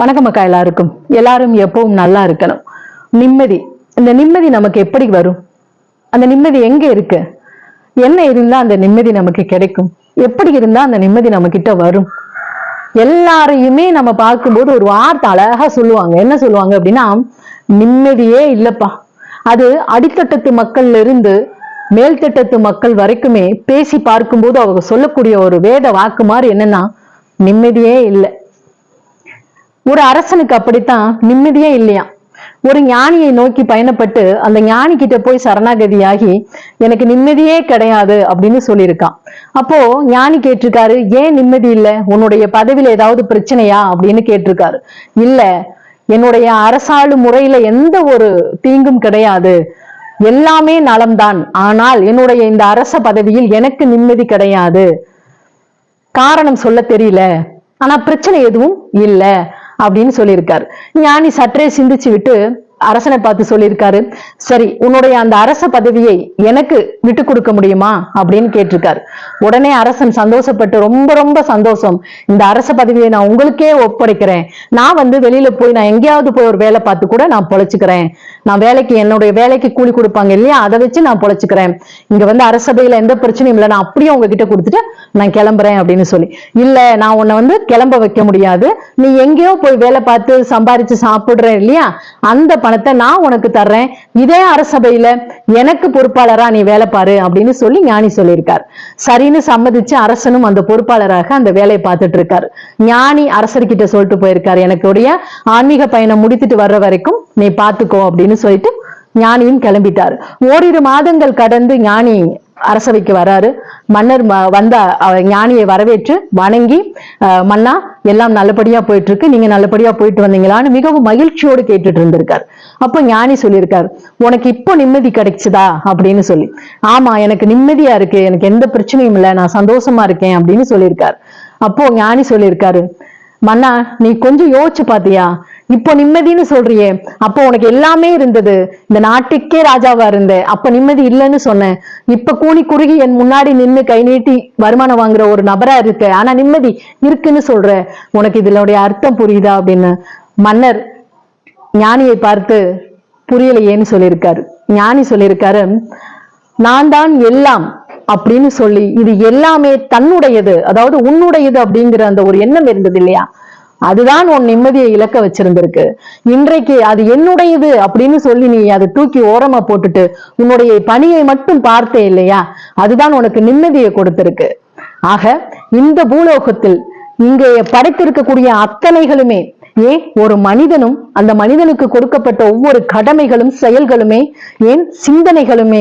வணக்கம் அக்கா எல்லாருக்கும். எல்லாரும் எப்பவும் நல்லா இருக்கணும். நிம்மதி. இந்த நிம்மதி நமக்கு எப்படி வரும்? அந்த நிம்மதி எங்க இருக்கு? என்ன இருந்தா அந்த நிம்மதி நமக்கு கிடைக்கும்? எப்படி இருந்தா அந்த நிம்மதி நம்ம கிட்ட வரும்? எல்லாரையுமே நம்ம பார்க்கும்போது ஒரு வார்த்தை அழகா சொல்லுவாங்க. என்ன சொல்லுவாங்க அப்படின்னா நிம்மதியே இல்லப்பா. அது அடித்தட்டத்து மக்கள்ல இருந்து மேல்தட்டத்து மக்கள் வரைக்குமே பேசி பார்க்கும்போது அவங்க சொல்லக்கூடிய ஒரு வேத வாக்கு மாதிரி என்னன்னா நிம்மதியே இல்லை. ஒரு அரசனுக்கு அப்படித்தான் நிம்மதியே இல்லையா? ஒரு ஞானியை நோக்கி பயணப்பட்டு அந்த ஞானி கிட்ட போய் சரணாகதியாகி எனக்கு நிம்மதியே கிடையாது அப்படின்னு சொல்லியிருக்கான். அப்போ ஞானி கேட்டிருக்காரு ஏன் நிம்மதி இல்லை? உன்னுடைய பதவியில ஏதாவது பிரச்சனையா? அப்படின்னு கேட்டிருக்காரு. இல்ல என்னுடைய அரசாளு முறையில எந்த ஒரு தீங்கும் கிடையாது. எல்லாமே நலம்தான். ஆனால் என்னுடைய இந்த அரச பதவியில் எனக்கு நிம்மதி கிடையாது. காரணம் சொல்ல தெரியல. ஆனா பிரச்சனை எதுவும் இல்லை. அப்படின்னு சொல்லியிருக்காரு. ஞானி சற்றே சிந்திச்சு விட்டு அரசனை பார்த்து சொல்லியிருக்காரு. சரி உன்னுடைய அந்த அரச பதவியை எனக்கு விட்டு கொடுக்க முடியுமா? அப்படின்னு கேட்டிருக்காரு. உடனே அரசன் சந்தோஷப்பட்டு ரொம்ப ரொம்ப சந்தோஷம். இந்த அரச பதவியை நான் உங்களுக்கே ஒப்படைக்கிறேன். நான் வந்து வெளியில போய் நான் எங்கேயாவது போய் ஒரு வேலை பார்த்து கூட நான் பொழைச்சுக்கிறேன். நான் வேலைக்கு என்னுடைய வேலைக்கு கூலி கொடுப்பாங்க இல்லையா? அதை வச்சு நான் பொழைச்சுக்கிறேன். இங்க வந்து அரசபையில எந்த பிரச்சனையும் இல்லை. நான் அப்படியே உங்ககிட்ட கொடுத்துட்டு நான் கிளம்புறேன் அப்படின்னு சொல்லி. இல்ல நான் உன்னை வந்து கிளம்ப வைக்க முடியாது. நீ எங்கேயோ போய் வேலை பார்த்து சம்பாரிச்சு சாப்பிடுறேன் இல்லையா? அந்த பணத்தை நான் உனக்கு தர்றேன். இதே அரசபையில எனக்கு பொறுப்பாளரா நீ வேலை பாரு அப்படின்னு சொல்லி ஞானி சொல்லியிருக்கார். சரின்னு சம்மதிச்சு அரசனும் அந்த பொறுப்பாளராக அந்த வேலையை பார்த்துட்டு இருக்காரு. ஞானி அரசர்கிட்ட சொல்லிட்டு போயிருக்காரு எனக்குடைய ஆன்மீக பயணம் முடித்துட்டு வர்ற வரைக்கும் நீ பாத்துக்கோ அப்படின்னு சொல்லிட்டு ஞானியும் கிளம்பிட்டாரு. ஓரிரு மாதங்கள் கடந்து ஞானி அரசவைக்கு வராரு. மன்னர் வந்த ஞானியை வரவேற்று வணங்கி அஹ், மன்னா எல்லாம் நல்லபடியா போயிட்டு இருக்கு நீங்க நல்லபடியா போயிட்டு வந்தீங்களான்னு மிகவும் மகிழ்ச்சியோடு கேட்டுட்டு இருந்திருக்காரு. அப்போ ஞானி சொல்லியிருக்காரு உனக்கு இப்போ நிம்மதி கிடைச்சுதா? அப்படின்னு சொல்லி. ஆமா எனக்கு நிம்மதியா இருக்கு. எனக்கு எந்த பிரச்சனையும் இல்லை. நான் சந்தோஷமா இருக்கேன். அப்படின்னு சொல்லியிருக்காரு. அப்போ ஞானி சொல்லியிருக்காரு மன்னா நீ கொஞ்சம் யோசிச்சு பாத்தியா? இப்போ நிம்மதின்னு சொல்றியே அப்போ உனக்கு எல்லாமே இருந்தது. இந்த நாட்டுக்கே ராஜாவா இருந்த அப்ப நிம்மதி இல்லைன்னு சொன்னேன். இப்ப கூனி குறுகி என் முன்னாடி நின்னு கை நீட்டி வருமானம் வாங்குற ஒரு நபரா இருக்க ஆனா நிம்மதி இருக்குன்னு சொல்ற. உனக்கு இதனுடைய அர்த்தம் புரியுதா அப்படின்னு. மன்னர் ஞானியை பார்த்து புரியலையேன்னு சொல்லியிருக்காரு. ஞானி சொல்லியிருக்காரு நான் தான் எல்லாம் அப்படின்னு சொல்லி இது எல்லாமே தன்னுடையது அதாவது உன்னுடையது அப்படிங்கிற அந்த ஒரு எண்ணம் இருந்தது இல்லையா? அதுதான் உன் நிம்மதியை இழக்க வச்சிருந்திருக்கு. இன்றைக்கு அது என்னுடையது அப்படின்னு சொல்லி நீ அதை தூக்கி ஓரமா போட்டுட்டு உன்னுடைய பணியை மட்டும் பார்த்தே இல்லையா? அதுதான் உனக்கு நிம்மதியை கொடுத்திருக்கு. ஆக இந்த பூலோகத்தில் இங்கே படைத்திருக்கக்கூடிய அத்தனைகளுமே ஏன் ஒரு மனிதனும் அந்த மனிதனுக்கு கொடுக்கப்பட்ட ஒவ்வொரு கடமைகளும் செயல்களுமே ஏன் சிந்தனைகளுமே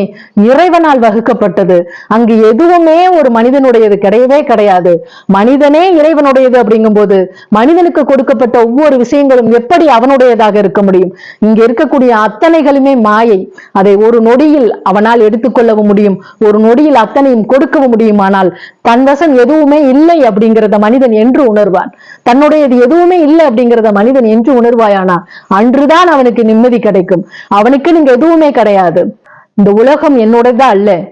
இறைவனால் வகுக்கப்பட்டது. அங்கு எதுவுமே ஒரு மனிதனுடையது கிடையவே கிடையாது. மனிதனே இறைவனுடையது அப்படிங்கும்போது மனிதனுக்கு கொடுக்கப்பட்ட ஒவ்வொரு விஷயங்களும் எப்படி அவனுடையதாக இருக்க முடியும்? இங்க இருக்கக்கூடிய அத்தனைகளுமே மாயை. அதை ஒரு நொடியில் அவனால் எடுத்துக்கொள்ளவும் முடியும். ஒரு நொடியில் அத்தனையும் கொடுக்கவும் முடியுமானால் தன்வசம் எதுவுமே இல்லை அப்படிங்கிறத மனிதன் என்று உணர்வான். தன்னுடையது எதுவுமே இல்லை அப்படிங்கிறத மனிதன் என்று உணர்வாயானா அன்றுதான் அவனுக்கு நிம்மதி கிடைக்கும். அவனுக்கு நீங்க எதுவுமே கிடையாது. இந்த உலகம் என்னோடதா அல்ல.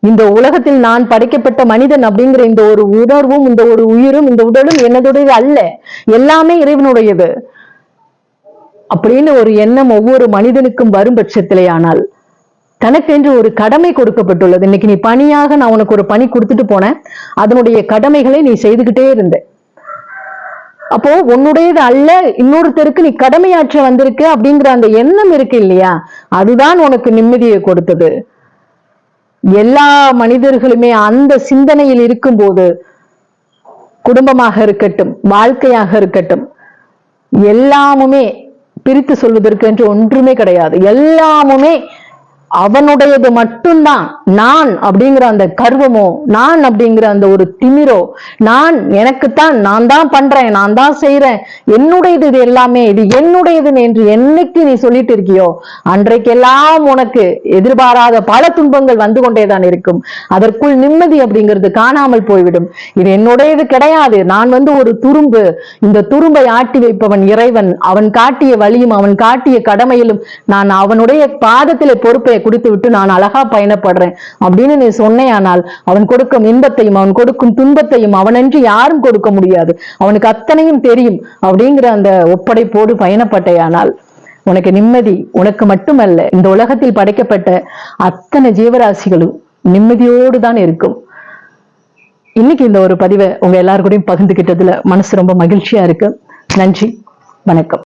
இந்த உலகத்தில் நான் படைக்கப்பட்ட மனிதன் அப்படிங்கிற இந்த ஒரு உணர்வும் இந்த ஒரு உயிரும் இந்த உடலும் என்னதுடையது அல்ல. எல்லாமே இறைவனுடையது. அப்படின்னு ஒரு எண்ணம் ஒவ்வொரு மனிதனுக்கும் வரும் பட்சத்திலே ஆனால் தனக்கென்று ஒரு கடமை கொடுக்கப்பட்டுள்ளது. இன்னைக்கு நீ பணியாக நான் உனக்கு ஒரு பணி கொடுத்துட்டு போனேன். அதனுடைய கடமைகளை நீ செய்துகிட்டே இருந்த. அப்போ உன்னுடையது அல்ல இன்னொருத்தருக்கு நீ கடமையாற்ற வந்திருக்க அப்படிங்கிற அந்த எண்ணம் இருக்கு இல்லையா? அதுதான் உனக்கு நிம்மதியை கொடுத்தது. எல்லா மனிதர்களுமே அந்த சிந்தனையில் இருக்கும்போது குடும்பமாக இருக்கட்டும் வாழ்க்கையாக இருக்கட்டும் எல்லாமுமே பிரித்து சொல்வதற்கு என்று ஒன்றுமே கிடையாது. எல்லாமுமே அவனுடையது மட்டும்தான். நான் அப்படிங்கிற அந்த கர்வமோ நான் அப்படிங்கிற அந்த ஒரு திமிரோ நான் எனக்குத்தான் நான் தான் பண்றேன் நான் தான் செய்யறேன் என்னுடையது இது எல்லாமே இது என்னுடையது என்று என்னைக்கு நீ சொல்லிட்டு இருக்கியோ அன்றைக்கெல்லாம் உனக்கு எதிர்பாராத பல துன்பங்கள் வந்து கொண்டேதான் இருக்கும். அதற்குள் நிம்மதி அப்படிங்கிறது காணாமல் போய்விடும். இது என்னுடையது கிடையாது. நான் வந்து ஒரு துரும்பு. இந்த துரும்பை ஆட்டி வைப்பவன் இறைவன். அவன் காட்டிய வழியும் அவன் காட்டிய கடமையிலும் நான் அவனுடைய பாதத்திலே பொறுப்பை குடித்து விட்டு நான் அழகா பயணப்படுறேன் அப்படின்னு நீ சொன்னேயானால் அவன் கொடுக்கும் இன்பத்தையும் அவன் கொடுக்கும் துன்பத்தையும் அவனன்றி யாரும் கொடுக்க முடியாது. அவனுக்கு அத்தனையும் தெரியும் அப்படிங்கிற அந்த ஒப்படைப்போடு பயணப்பட்டேயானால் உனக்கு நிம்மதி உனக்கு மட்டுமல்ல இந்த உலகத்தில் படைக்கப்பட்ட அத்தனை ஜீவராசிகளும் நிம்மதியோடு தான் இருக்கும். இன்னைக்கு இந்த ஒரு பதிவை உங்க எல்லாரு கூடயும் பகிர்ந்துகிட்டதுல மனசு ரொம்ப மகிழ்ச்சியா இருக்கு. நன்றி வணக்கம்.